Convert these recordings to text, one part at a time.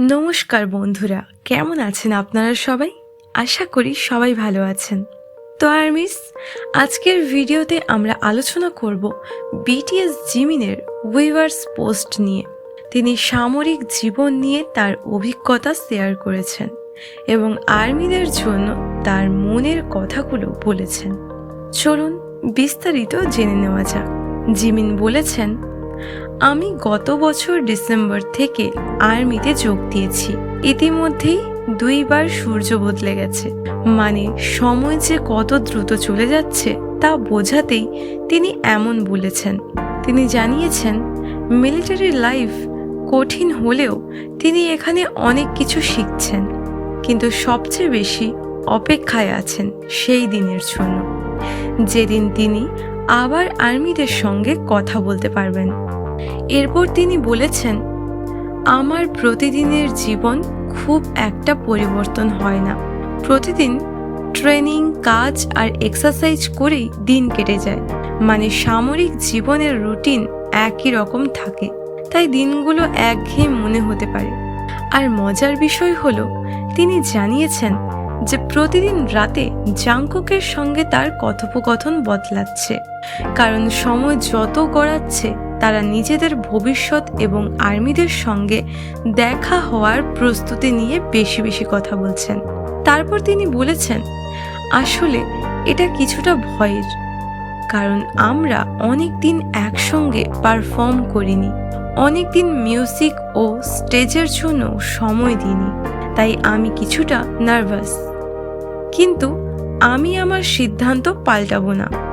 নমস্কার বন্ধুরা, কেমন আছেন আপনারা সবাই? আশা করি সবাই ভালো আছেন। তো আর মিস, আজকের ভিডিওতে আমরা আলোচনা করব বিটিএস জিমিনের উইভার্স পোস্ট নিয়ে। তিনি সামরিক জীবন নিয়ে তার অভিজ্ঞতা শেয়ার করেছেন এবং আর্মিদের জন্য তার মনের কথাগুলো বলেছেন। চলুন বিস্তারিত জেনে নেওয়া যাক। জিমিন বলেছেন আমি গত বছর ডিসেম্বর থেকে আর্মিতে যোগ দিয়েছি। ইতিমধ্যেই দুইবার সূর্য বদলে গেছে। মানে সময় যে কত দ্রুত চলে যাচ্ছে, তা বোঝাতেই তিনি এমন বলেছেন। তিনি জানিয়েছেন মিলিটারি লাইফ কঠিন হলেও তিনি এখানে অনেক কিছু শিখছেন, কিন্তু সবচেয়ে বেশি অপেক্ষায় আছেন সেই দিনের জন্য। যেদিন তিনি আবার আর্মিদের সঙ্গে কথা বলতে পারবেন। এরপর তিনি বলেছেন, আমার প্রতিদিনের জীবন খুব একটা পরিবর্তন হয় না। প্রতিদিন ট্রেনিং, কাজ আর এক্সারসাইজ করেই দিন কেটে যায়। মানে সামরিক জীবনের রুটিন একই রকম থাকে। তাই দিনগুলো একঘেয়ে মনে হতে পারে। আর মজার বিষয় হলো, তিনি জানিয়েছেন যে প্রতিদিন রাতে জাংকুকের সঙ্গে তার কথোপকথন বদলাচ্ছে। কারণ সময় যত গড়াচ্ছে তারা নিজেদের ভবিষ্যৎ এবং আর্মিদের সঙ্গে দেখা হওয়ার প্রস্তুতি নিয়ে বেশি বেশি কথা বলছেন। তারপর তিনি বলেছেন, আসলে এটা কিছুটা ভয়ের, কারণ আমরা অনেক দিন একসঙ্গে পারফর্ম করিনি। অনেক দিন মিউজিক ও স্টেজের জন্য সময় দিইনি, তাই আমি কিছুটা নার্ভাস। কিন্তু আমি আমার সিদ্ধান্ত পাল্টাবো না।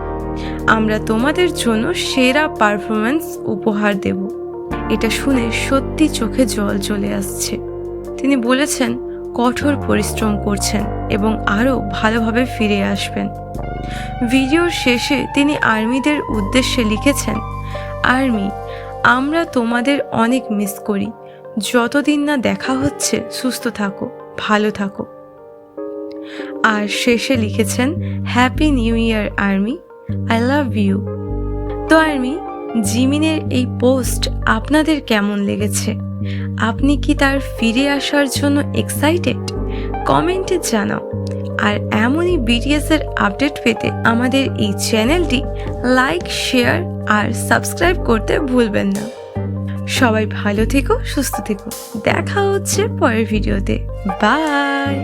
আমরা তোমাদের জন্য সেরা পারফরমেন্স উপহার দেব। এটা শুনে সত্যি চোখে জল চলে আসছে। তিনি বলেছেন, কঠোর পরিশ্রম করছেন এবং আরও ভালোভাবে ফিরে আসবেন। ভিডিওর শেষে তিনি আর্মিদের উদ্দেশ্যে লিখেছেন, আর্মি, আমরা তোমাদের অনেক মিস করি। যতদিন না দেখা হচ্ছে, সুস্থ থাকো, ভালো থাকো। আর শেষে লিখেছেন, happy new year, army. I love you. তো আর্মি, জিমিনের এই পোস্ট আপনাদের কেমন লেগেছে? আপনি কি তার ফিরে আসার জন্য এক্সাইটেড কমেন্টে জানাও। আর এমনই বিটিএস এর আপডেট পেতে আমাদের এই চ্যানেলটি লাইক শেয়ার আর সাবস্ক্রাইব করতে ভুলবেন না। সবাই ভালো থেকো, সুস্থ থেকো। দেখা হচ্ছে পরের ভিডিওতে বাই